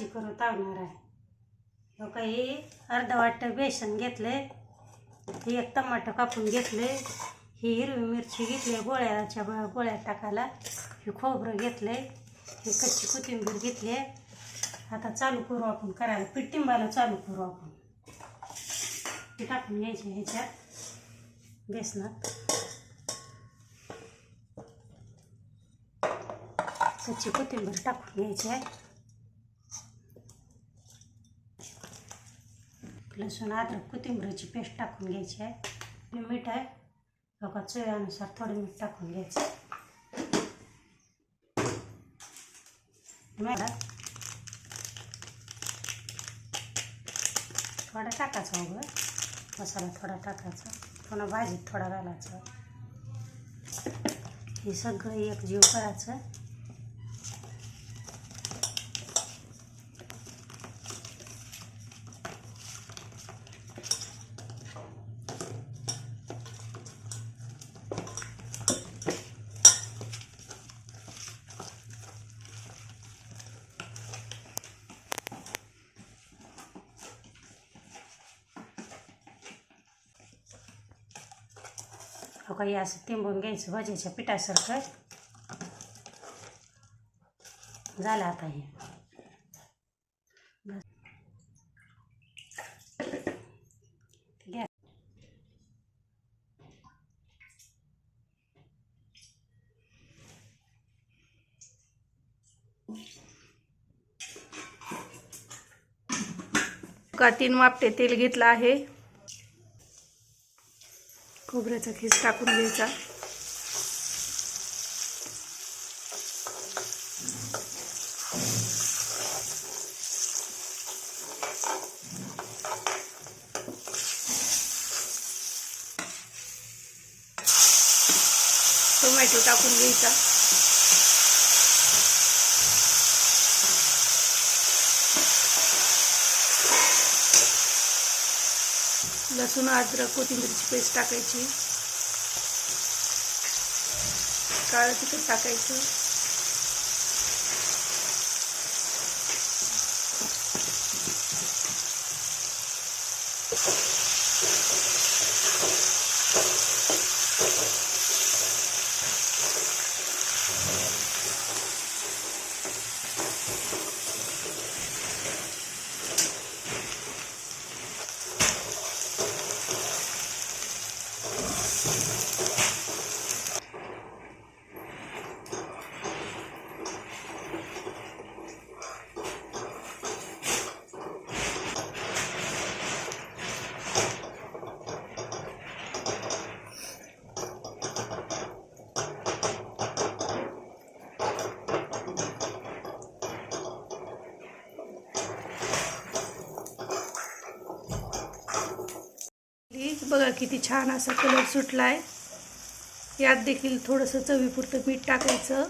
भाजी करून तावणार आहे. हो काही अर्ध वाटतं बेसन घेतले ही एक टमाटर कापून घेतले ही हिरवी मिरची घेतली गोळ्याच्या गोळ्या टाकायला. ही खोबरं घेतले ही कच्ची कोथिंबीर घेतली आता चालू करू आपण करायला. पीठ टिंबायला चालू करू आपण. ते टाकून घ्यायचे ह्याच्यात बेसनात. कच्ची कोथिंबीर टाकून घ्यायची आहे. लसूण अद्रक कोथिंबीरची पेस्ट टाकून घ्यायची आहे. मीठ आहे. बघा चवीनुसार थोडं मीठ टाकून घ्यायचं मॅडा थोडा टाकायचा उभं मसाला थोडा टाकायचा. पुन्हा भाजीत थोडा घालायचा. हे सगळं एक जीव करायचं. हो काही असं तिंबून घ्यायचं भाजीच्या पिठासारखं. झालं आता हे. का तीन वापटे तेल घेतलं आहे? खोबऱ्याचा खीस टाकून घ्यायचा. टोमॅटो टाकून घ्यायचा. लसूण अद्रक कोथिंबीरची पेस्ट टाकायची काळं तिखट टाकायचं किती छान असा कलर सुटला आहे यात देखील थोडंसं चवीपुरतं मीठ टाकायचं.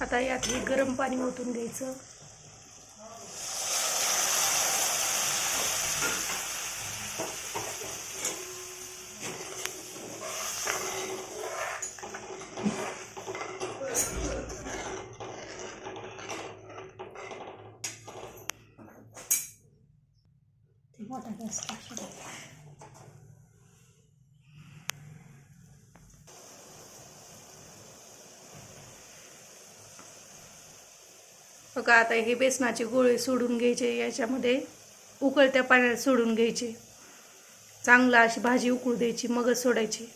आता यात हे गरम पाणी ओतून घ्यायचं. ते मोठा बघा आता हे बेसनाचे गोळे सोडून घ्यायचे याच्यामध्ये उकळत्या पाण्यात सोडून घ्यायचे. चांगला अशी भाजी उकळू द्यायची मगच सोडायची.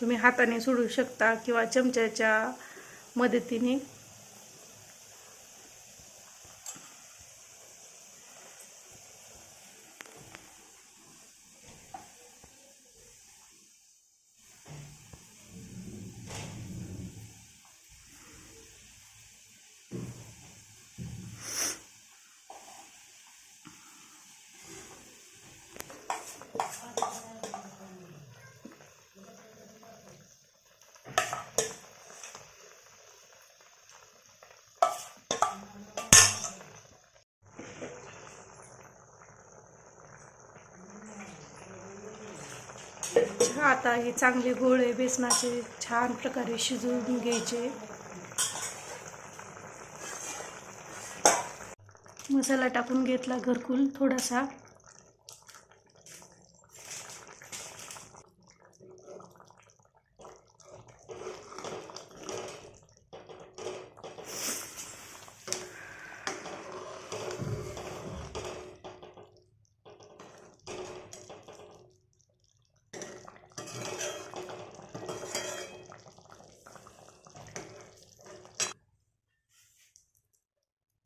तुम्ही हाताने सोडू शकता किंवा चमच्याच्या मदतीने आता हे चांगले गोळे बेसनाचे छान प्रकारे शिजवून घ्यायचे. मसाला टाकून घेतला घरकुल थोडासा.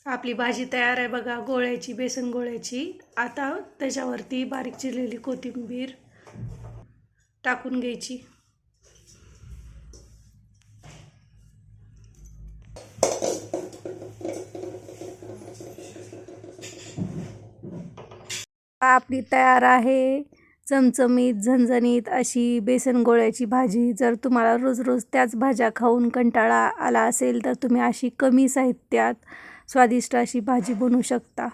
आपली भाजी तयार आहे बघा गोळ्याची बेसन गोळ्याची. आता त्याच्यावरती बारीक चिरलेली कोथिंबीर टाकून घ्यायची. आपली तयार आहे. चमचमीत झणझणीत अशी बेसन गोळ्याची भाजी. जर तुम्हाला रोज रोज त्याच भाज्या खाऊन कंटाळा आला असेल तर तुम्ही अशी कमी साहित्यात स्वादिष्ट अशी भाजी बनवू शकता.